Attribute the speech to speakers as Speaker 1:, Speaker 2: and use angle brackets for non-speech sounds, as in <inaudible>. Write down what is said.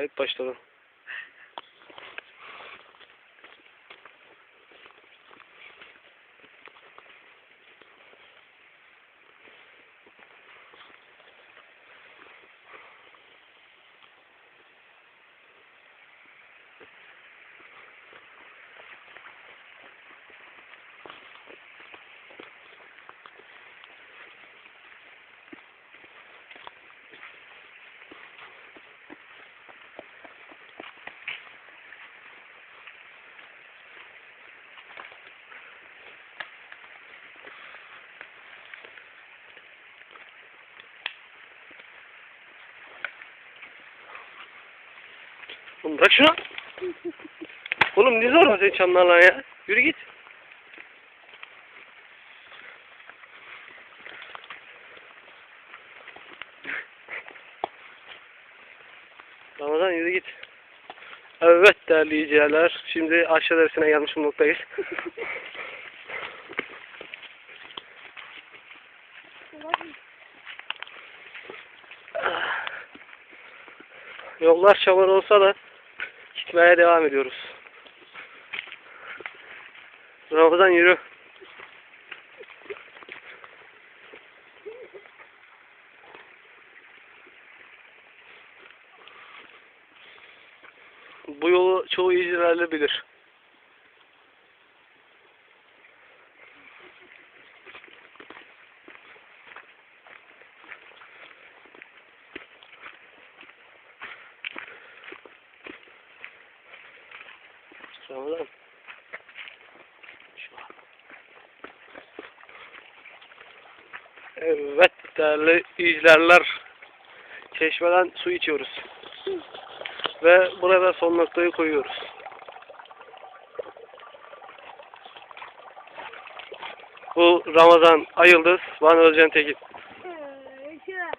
Speaker 1: Kayıt başladı. Oğlum bırak şunu. Oğlum ne zor senin çamlarla ya? Yürü git. Ramazan yürü git. Evet değerli izleyiciler. Şimdi aşağı dersine gelmiş bulunmaktayız. <laughs> Yollar çamur olsa da gitmeye devam ediyoruz. Ramazan yürü. Bu yolu çoğu izcilerle bilir. An. Evet değerli izlerler. Çeşmeden su içiyoruz. Ve burada son noktayı koyuyoruz. Bu Ramazan Ayıldız, Van Özcan Tekin.